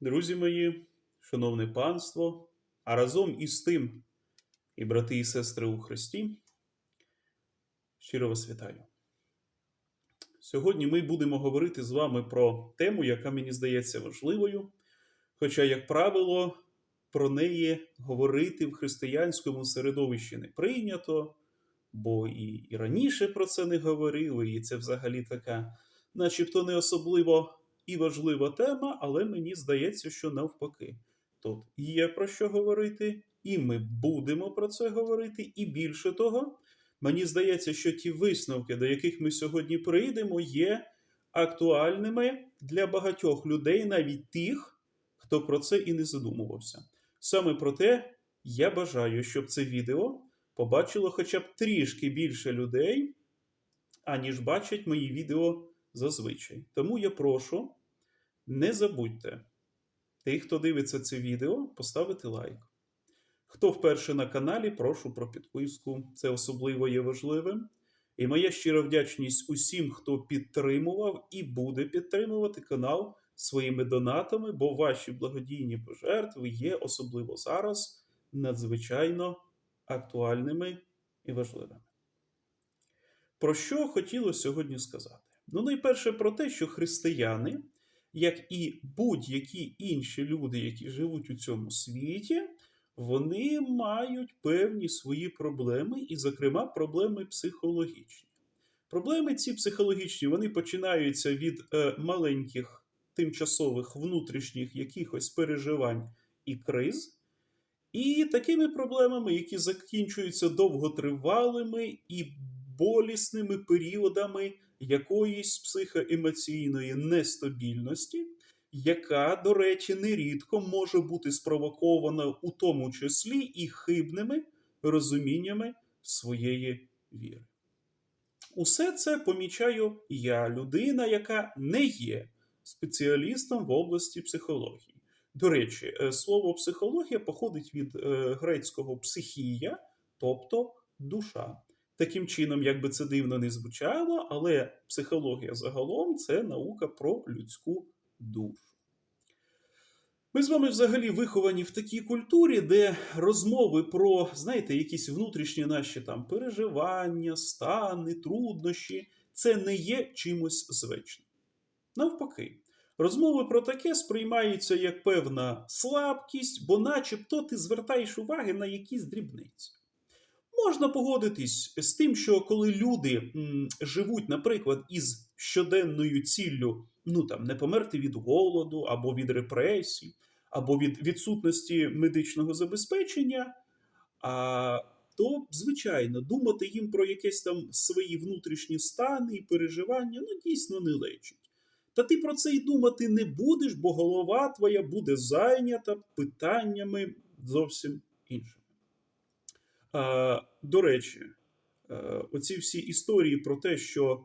Друзі мої, шановне панство, а разом із тим, і брати і сестри у Христі, щиро вас вітаю. Сьогодні ми будемо говорити з вами про тему, яка мені здається важливою. Хоча, як правило, про неї говорити в християнському середовищі не прийнято, бо і, раніше про це не говорили, і це взагалі така, начебто, не особливо і важлива тема, але мені здається, що навпаки. Тут є про що говорити, і ми будемо про це говорити. І більше того, мені здається, що ті висновки, до яких ми сьогодні прийдемо, є актуальними для багатьох людей, навіть тих, хто про це і не задумувався. Саме про те я бажаю, щоб це відео побачило хоча б трішки більше людей, аніж бачать мої відео зазвичай. Тому я прошу, не забудьте, тих, хто дивиться це відео, поставити лайк. Хто вперше на каналі, прошу про підписку. Це особливо є важливим. І моя щира вдячність усім, хто підтримував і буде підтримувати канал своїми донатами, бо ваші благодійні пожертви є особливо зараз надзвичайно актуальними і важливими. Про що хотілося сьогодні сказати? Ну, найперше про те, що християни, як і будь-які інші люди, які живуть у цьому світі, вони мають певні свої проблеми, і, зокрема, проблеми психологічні. Проблеми ці психологічні вони починаються від е, маленьких тимчасових внутрішніх якихось переживань і криз, і такими проблемами, які закінчуються довготривалими і болісними періодами якоїсь психоемоційної нестабільності, яка, до речі, нерідко може бути спровокована у тому числі і хибними розуміннями своєї віри. Усе це помічаю я, людина, яка не є спеціалістом в області психології. До речі, е, слово психологія походить від е, грецького психія, тобто душа. Таким чином, як би це дивно не звучало, але психологія загалом це наука про людську душу. Ми з вами взагалі виховані в такій культурі, де розмови про, знаєте, якісь внутрішні наші там переживання, стани, труднощі це не є чимось звичним. Навпаки, розмови про таке сприймаються як певна слабкість, бо начебто ти звертаєш уваги на якісь дрібниці. Можна погодитись з тим, що коли люди м, живуть, наприклад, із щоденною ціллю ну там не померти від голоду або від репресій, або від відсутності медичного забезпечення, а, то, звичайно, думати їм про якесь там свої внутрішні стани і переживання ну дійсно не лечить. Та ти про це й думати не будеш, бо голова твоя буде зайнята питаннями зовсім іншими. До речі, е, оці всі історії про те, що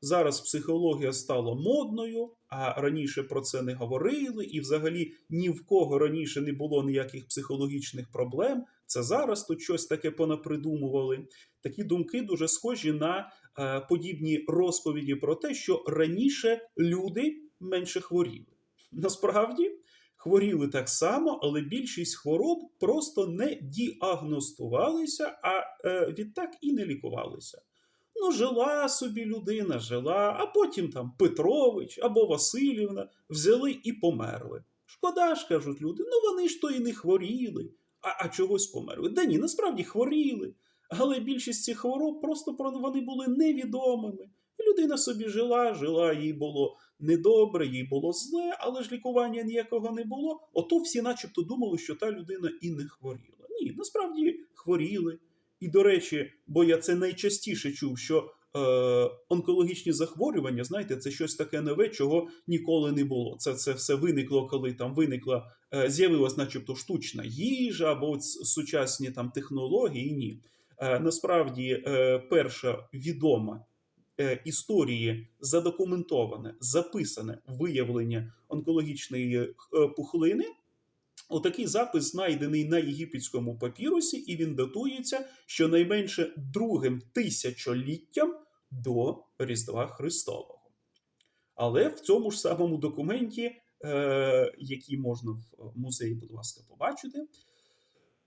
зараз психологія стала модною, а раніше про це не говорили, і взагалі ні в кого раніше не було ніяких психологічних проблем. Це зараз тут щось таке понапридумували. Такі думки дуже схожі на е, подібні розповіді про те, що раніше люди менше хворіли. Насправді. Хворіли так само, але більшість хвороб просто не діагностувалися, а е, відтак і не лікувалися. Ну, жила собі людина, жила, а потім там Петрович або Васильівна взяли і померли. Шкода ж, кажуть люди, ну вони ж то і не хворіли, а, а чогось померли. Да ні, насправді хворіли. Але більшість цих хвороб просто про вони були невідомими. Людина собі жила, жила, їй було недобре, їй було зле, але ж лікування ніякого не було. Ото всі, начебто, думали, що та людина і не хворіла. Ні, насправді хворіли. І, до речі, бо я це найчастіше чув, що е, онкологічні захворювання, знаєте, це щось таке нове, чого ніколи не було. Це це все виникло, коли там виникла, е, з'явилась, начебто, штучна їжа або сучасні там технології. Ні. Е, насправді, е, перша відома історії задокументоване, записане виявлення онкологічної е, пухлини. Отакий запис знайдений на єгипетському папірусі, і він датується щонайменше другим тисячоліттям до Різдва Христового. Але в цьому ж самому документі, е, який можна в музеї, будь ласка, побачити,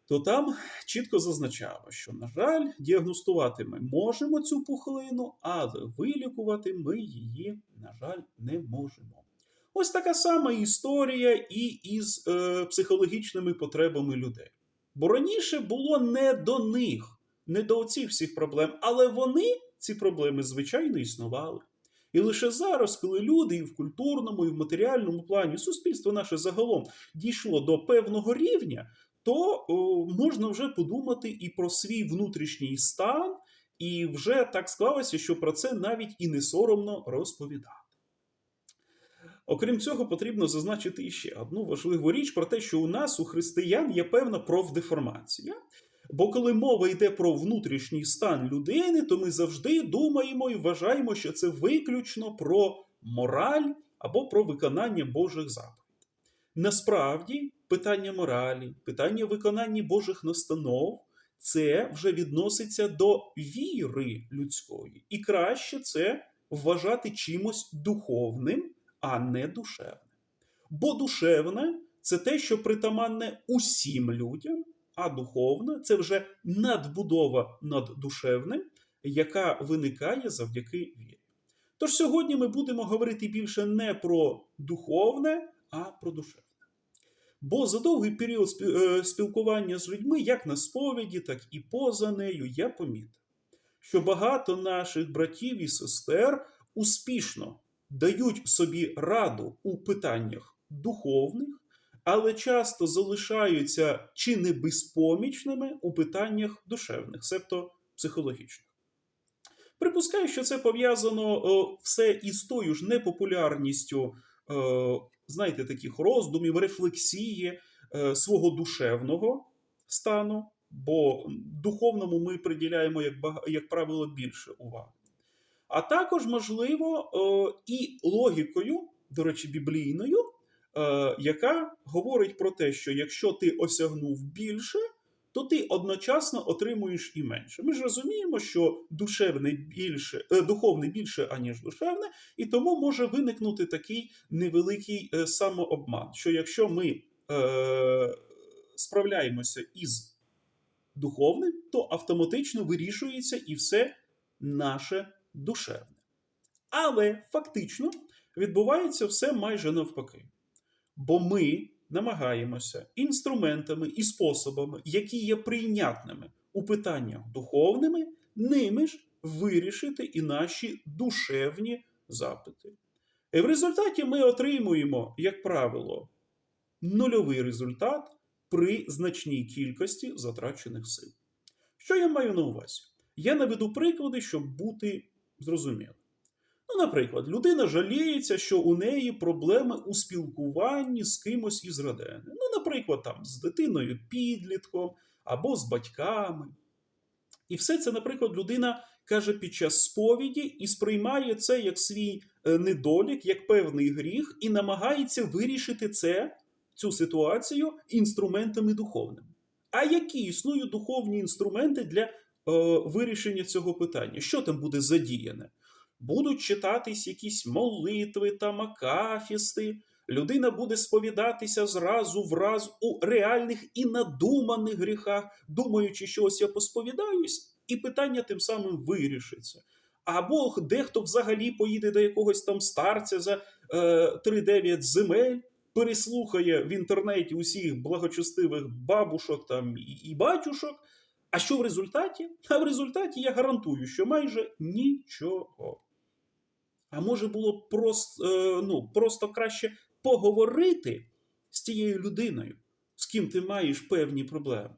то там чітко зазначало, що, на жаль, діагностувати ми можемо цю пухлину, але вилікувати ми її, на жаль, не можемо. Ось така сама історія і із е, психологічними потребами людей. Бо раніше було не до них, не до оцих всіх проблем, але вони, ці проблеми, звичайно, існували. І лише зараз, коли люди і в культурному, і в матеріальному плані суспільство наше загалом дійшло до певного рівня, то можна вже подумати і про свій внутрішній стан, і вже так склалося, що про це навіть і не соромно розповідати. Окрім цього, потрібно зазначити іще одну важливу річ про те, що у нас, у християн, є певна профдеформація. Бо коли мова йде про внутрішній стан людини, то ми завжди думаємо і вважаємо, що це виключно про мораль або про виконання Божих заповідей. Насправді, питання моралі, питання виконання Божих настанов це вже відноситься до віри людської, і краще це вважати чимось духовним, а не душевним. Бо душевне це те, що притаманне усім людям, а духовне це вже надбудова над душевним, яка виникає завдяки вірі. Тож сьогодні ми будемо говорити більше не про духовне, а про душевне. Бо за довгий період е, спілкування з людьми, як на сповіді, так і поза нею, я помітив, що багато наших братів і сестер успішно дають собі раду у питаннях духовних, але часто залишаються чи не безпомічними у питаннях душевних, себто психологічних. Припускаю, що це пов'язано все із тою ж непопулярністю, е, знаєте, таких роздумів, рефлексії е, свого душевного стану, бо духовному ми приділяємо, як, як правило, більше уваги. А також, можливо, е, і логікою, до речі, біблійною, е, яка говорить про те, що якщо ти осягнув більше, то ти одночасно отримуєш і менше. Ми ж розуміємо, що душевне більше, е, духовне більше, аніж душевне, і тому може виникнути такий невеликий е, самообман, що якщо ми е, справляємося із духовним, то автоматично вирішується і все наше душевне. Але фактично відбувається все майже навпаки. Бо ми намагаємося інструментами і способами, які є прийнятними у питаннях духовними, ними ж вирішити і наші душевні запити. І в результаті ми отримуємо, як правило, нульовий результат при значній кількості затрачених сил. Що я маю на увазі? Я наведу приклади, щоб бути зрозумілим. Ну, наприклад, людина жаліється, що у неї проблеми у спілкуванні з кимось із родини. Ну, наприклад, там з дитиною підлітком або з батьками. І все це, наприклад, людина каже під час сповіді і сприймає це як свій е, недолік, як певний гріх, і намагається вирішити це, цю ситуацію інструментами духовними. А які існують духовні інструменти для е, вирішення цього питання? Що там буде задіяне? Будуть читатись якісь молитви та макафісти. Людина буде сповідатися зразу в раз у реальних і надуманих гріхах, думаючи, що ось я посповідаюсь, і питання тим самим вирішиться. Або дехто взагалі поїде до якогось там старця за е, 3-9 земель, переслухає в інтернеті усіх благочестивих бабушок там і, батюшок. А що в результаті? А в результаті я гарантую, що майже нічого. А може було просто, е, ну, просто краще поговорити з тією людиною, з ким ти маєш певні проблеми.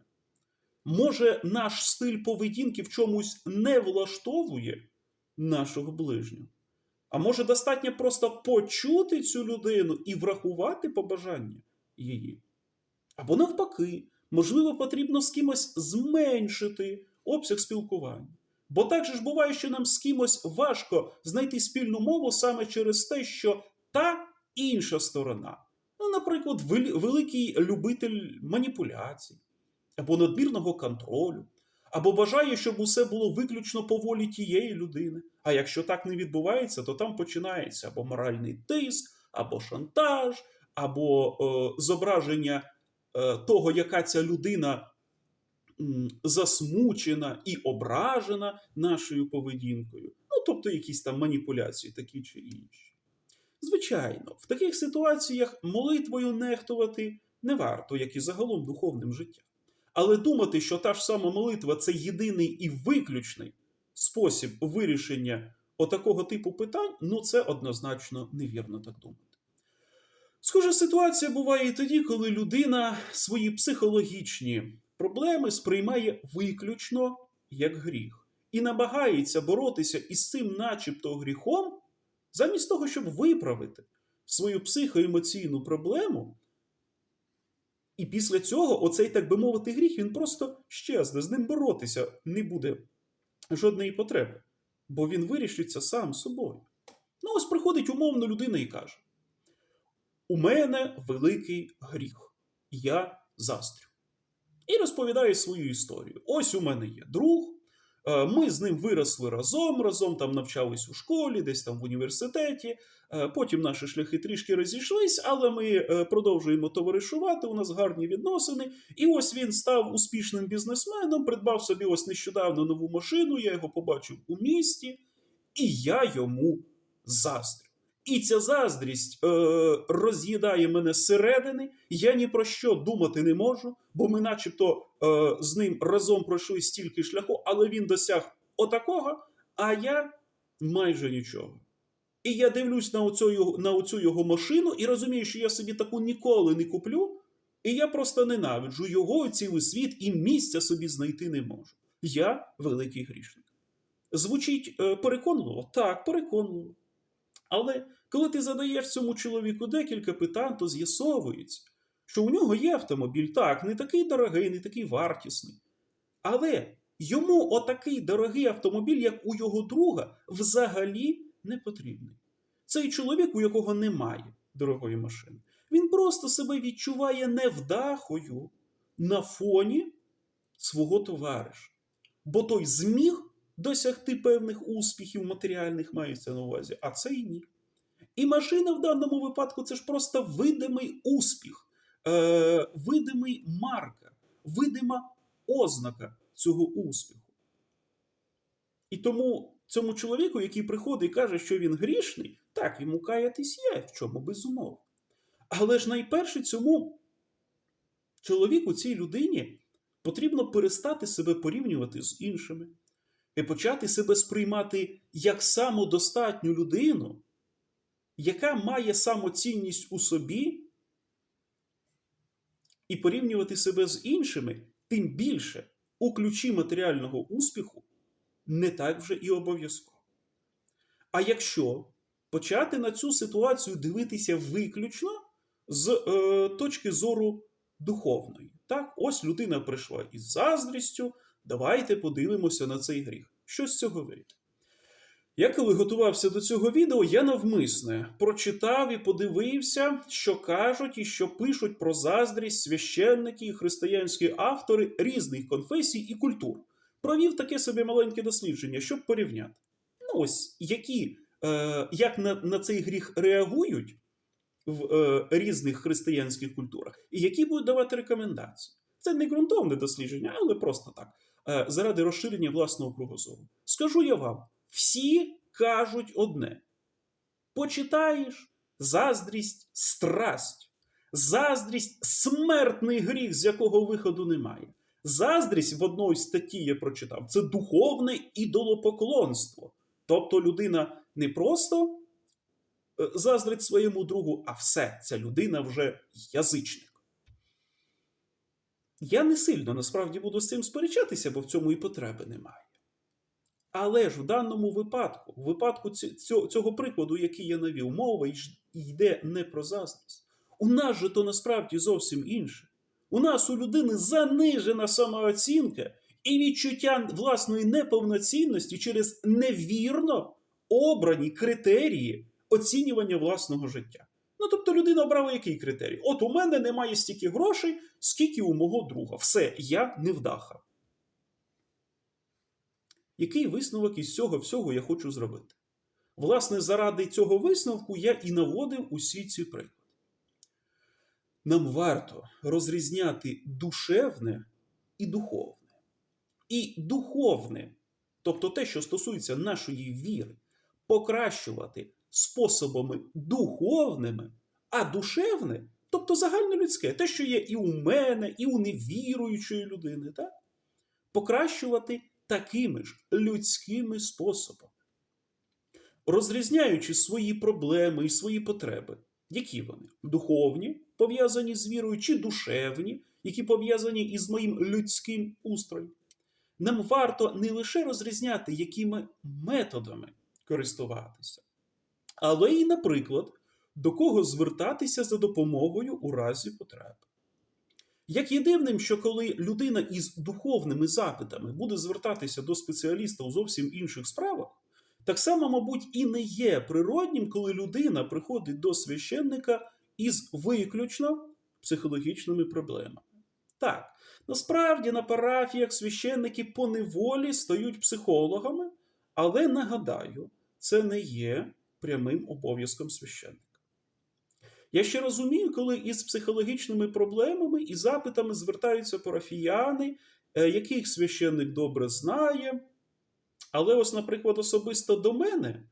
Може, наш стиль поведінки в чомусь не влаштовує нашого ближнього. А може, достатньо просто почути цю людину і врахувати побажання її. Або навпаки, можливо, потрібно з кимось зменшити обсяг спілкування. Бо так же ж буває, що нам з кимось важко знайти спільну мову саме через те, що та інша сторона, ну, наприклад, великий любитель маніпуляцій або надмірного контролю, або бажає, щоб усе було виключно по волі тієї людини. А якщо так не відбувається, то там починається або моральний тиск, або шантаж, або е, зображення е, того, яка ця людина засмучена і ображена нашою поведінкою. Ну, тобто якісь там маніпуляції, такі чи інші. Звичайно, в таких ситуаціях молитвою нехтувати не варто, як і загалом духовним життям. Але думати, що та ж сама молитва це єдиний і виключний спосіб вирішення отакого типу питань, ну це однозначно невірно так думати. Схожа ситуація буває і тоді, коли людина свої психологічні проблеми сприймає виключно як гріх і намагається боротися із цим, начебто, гріхом, замість того, щоб виправити свою психоемоційну проблему. І після цього оцей, так би мовити, гріх він просто щезне, з ним боротися не буде жодної потреби, бо він вирішиться сам собою. Ну, ось приходить умовно людина і каже: У мене великий гріх, я застрю. І розповідає свою історію. Ось у мене є друг. е, Ми з ним виросли разом, разом там навчались у школі, десь там в університеті. Е, Потім наші шляхи трішки розійшлись, але ми е, продовжуємо товаришувати. У нас гарні відносини. І ось він став успішним бізнесменом, придбав собі ось нещодавно нову машину. Я його побачив у місті, і я йому заздрю. І ця заздрість е, роз'їдає мене зсередини. Я ні про що думати не можу, бо ми, начебто, е, з ним разом пройшли стільки шляху, але він досяг отакого, а я майже нічого. І я дивлюсь на оцю, на оцю його машину і розумію, що я собі таку ніколи не куплю, і я просто ненавиджу його, цілий світ, і місця собі знайти не можу. Я великий грішник. Звучить е, переконливо? Так, переконливо. Але коли ти задаєш цьому чоловіку декілька питань, то з'ясовується, що у нього є автомобіль, так, не такий дорогий, не такий вартісний. Але йому отакий дорогий автомобіль, як у його друга, взагалі не потрібний. Цей чоловік, у якого немає дорогої машини, він просто себе відчуває невдахою на фоні свого товариша. Бо той зміг досягти певних успіхів матеріальних мається на увазі, а цей ні. І машина в даному випадку це ж просто видимий успіх, е, видимий марка, видима ознака цього успіху. І тому цьому чоловіку, який приходить і каже, що він грішний, так, йому каятись є, в чому безумовно. Але ж найперше цьому чоловіку, цій людині, потрібно перестати себе порівнювати з іншими і почати себе сприймати як самодостатню людину, яка має самоцінність у собі, і порівнювати себе з іншими, тим більше у ключі матеріального успіху, не так вже і обов'язково. А якщо почати на цю ситуацію дивитися виключно з е, точки зору духовної, так, ось людина прийшла із заздрістю, давайте подивимося на цей гріх. Що з цього вийде? Я коли готувався до цього відео, я навмисне прочитав і подивився, що кажуть і що пишуть про заздрість священники і християнські автори різних конфесій і культур. Провів таке собі маленьке дослідження, щоб порівняти. Ну ось які, е, як на, на цей гріх реагують в е, різних християнських культурах, і які будуть давати рекомендації. Це не ґрунтовне дослідження, але просто так, е, заради розширення власного кругозору. Скажу я вам. Всі кажуть одне: почитаєш заздрість, страсть, заздрість смертний гріх, з якого виходу немає. Заздрість в одній статті я прочитав це духовне ідолопоклонство. Тобто людина не просто е, заздрить своєму другу, а все, ця людина вже язичник. Я не сильно насправді буду з цим сперечатися, бо в цьому і потреби немає. Але ж в даному випадку, в випадку цього, прикладу, який я навів, мова йде не про заздрість. У нас же то насправді зовсім інше. У нас у людини занижена самооцінка і відчуття власної неповноцінності через невірно обрані критерії оцінювання власного життя. Ну, тобто людина обрала який критерій? От у мене немає стільки грошей, скільки у мого друга. Все, я невдаха. Який висновок із цього всього я хочу зробити. Власне, заради цього висновку я і наводив усі ці приклади. Нам варто розрізняти душевне і духовне. І духовне, тобто те, що стосується нашої віри, покращувати способами духовними, а душевне, тобто загальнолюдське, те, що є і у мене, і у невіруючої людини, так? покращувати такими ж людськими способами, розрізняючи свої проблеми і свої потреби. Які вони? Духовні, пов'язані з вірою, чи душевні, які пов'язані із моїм людським устроєм. Нам варто не лише розрізняти, якими методами користуватися, але і, наприклад, до кого звертатися за допомогою у разі потреби. Як є дивним, що коли людина із духовними запитами буде звертатися до спеціаліста у зовсім інших справах, так само, мабуть, і не є природнім, коли людина приходить до священника із виключно психологічними проблемами. Так, насправді на парафіях священники по неволі стають психологами, але нагадаю, це не є прямим обов'язком священника. Я ще розумію, коли із психологічними проблемами і запитами звертаються парафіяни, е, яких священник добре знає. Але ось, наприклад, особисто до мене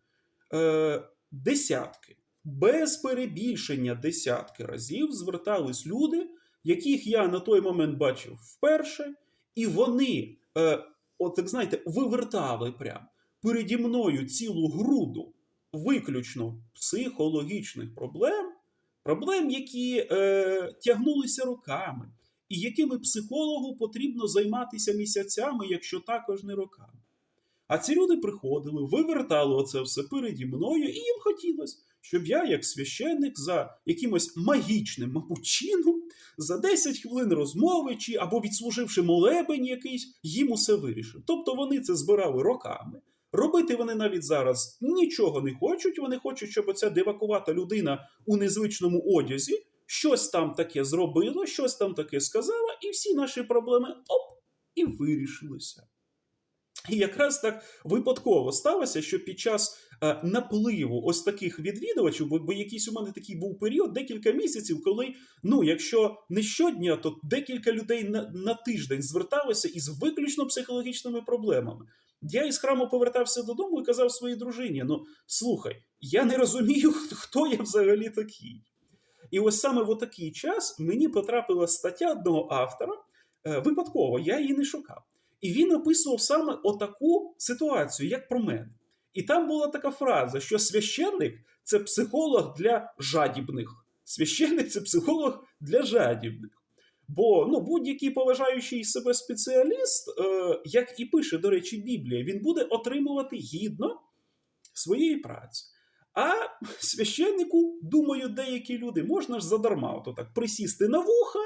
е, десятки, без перебільшення десятки разів звертались люди, яких я на той момент бачив вперше, і вони, е, от так знаєте, вивертали прям переді мною цілу груду виключно психологічних проблем, проблем, які е, тягнулися роками, і якими психологу потрібно займатися місяцями, якщо також не роками. А ці люди приходили, вивертали оце все переді мною, і їм хотілося, щоб я, як священник, за якимось магічним, мабуть, чином, за 10 хвилин розмови чи або відслуживши молебень якийсь, їм усе вирішив. Тобто вони це збирали роками. Робити вони навіть зараз нічого не хочуть. Вони хочуть, щоб оця дивакувата людина у незвичному одязі щось там таке зробила, щось там таке сказала, і всі наші проблеми оп, і вирішилися. І якраз так випадково сталося, що під час е, напливу ось таких відвідувачів, бо, бо якийсь у мене такий був період, декілька місяців, коли, ну, якщо не щодня, то декілька людей на, на тиждень зверталися із виключно психологічними проблемами. Я із храму повертався додому і казав своїй дружині: ну, слухай, я не розумію, хто я взагалі такий. І ось саме в такий час мені потрапила стаття одного автора. е, Випадково, я її не шукав. І він описував саме отаку ситуацію, як про мене. І там була така фраза, що священник це психолог для жадібних. Священник це психолог для жадібних. Бо ну, будь-який поважаючий себе спеціаліст, е, як і пише, до речі, Біблія, він буде отримувати гідно своєї праці. А священнику, думаю, деякі люди можна ж задарма ото так присісти на вуха,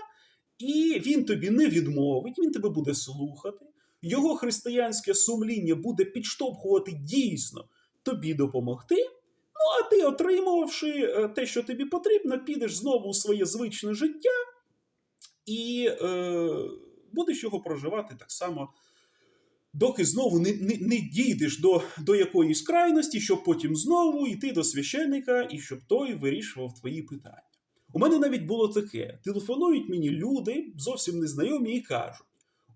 і він тобі не відмовить, він тебе буде слухати. Його християнське сумління буде підштовхувати дійсно тобі допомогти. Ну, а ти, отримавши е, те, що тобі потрібно, підеш знову у своє звичне життя і е, будеш його проживати так само, доки знову не, не, не дійдеш до, до якоїсь крайності, щоб потім знову йти до священника і щоб той вирішував твої питання. У мене навіть було таке: телефонують мені люди, зовсім незнайомі, і кажуть: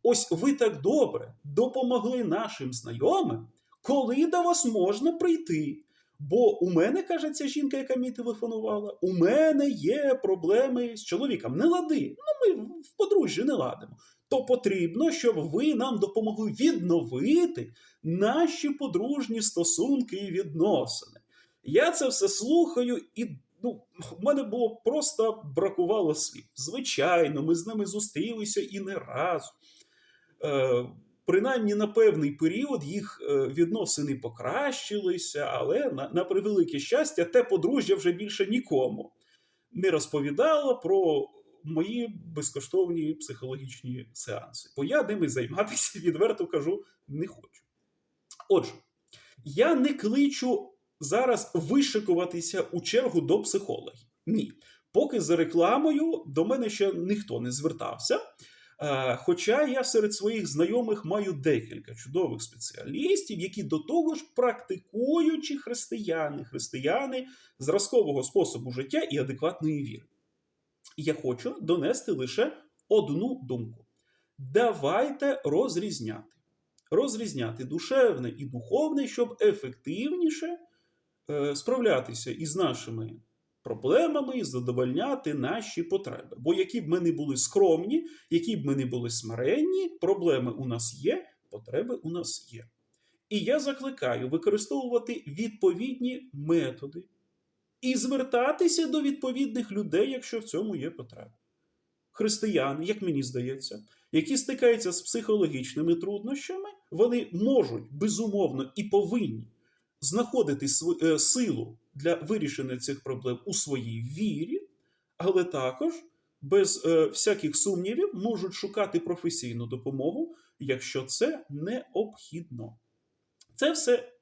ось ви так добре допомогли нашим знайомим, коли до вас можна прийти. Бо у мене, каже ця жінка, яка мені телефонувала, у мене є проблеми з чоловіком. Не лади. Ну, ми в подружжі не ладимо. То потрібно, щоб ви нам допомогли відновити наші подружні стосунки і відносини. Я це все слухаю, і ну, в мене було просто бракувало слів. Звичайно, ми з ними зустрілися і не разу. Е, принаймні на певний період їх е, відносини покращилися, але на, на превелике щастя, те подружжя вже більше нікому не розповідало про мої безкоштовні психологічні сеанси. Бо я ними займатися, відверто кажу, не хочу. Отже, я не кличу зараз вишикуватися у чергу до психологів. Ні. Поки за рекламою до мене ще ніхто не звертався. Е, Хоча я серед своїх знайомих маю декілька чудових спеціалістів, які до того ж практикуючі християни, християни зразкового способу життя і адекватної віри. Я хочу донести лише одну думку. Давайте розрізняти. Розрізняти душевне і духовне, щоб ефективніше е, справлятися із нашими проблемами і задовольняти наші потреби. Бо які б ми не були скромні, які б ми не були смиренні, проблеми у нас є, потреби у нас є. І я закликаю використовувати відповідні методи і звертатися до відповідних людей, якщо в цьому є потреба. Християни, як мені здається, які стикаються з психологічними труднощами, вони можуть безумовно і повинні знаходити е, силу для вирішення цих проблем у своїй вірі, але також без е, всяких сумнівів можуть шукати професійну допомогу, якщо це необхідно. Це все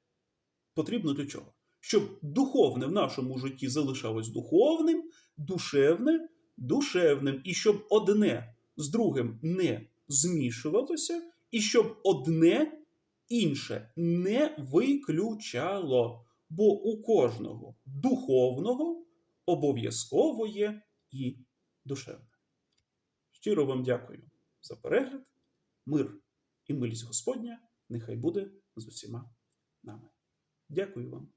потрібно для чого? Щоб духовне в нашому житті залишалось духовним, душевне душевним, і щоб одне з другим не змішувалося, і щоб одне інше не виключало. Бо у кожного духовного обов'язково є і душевне. Щиро вам дякую за перегляд. Мир і милість Господня нехай буде з усіма нами. Дякую вам.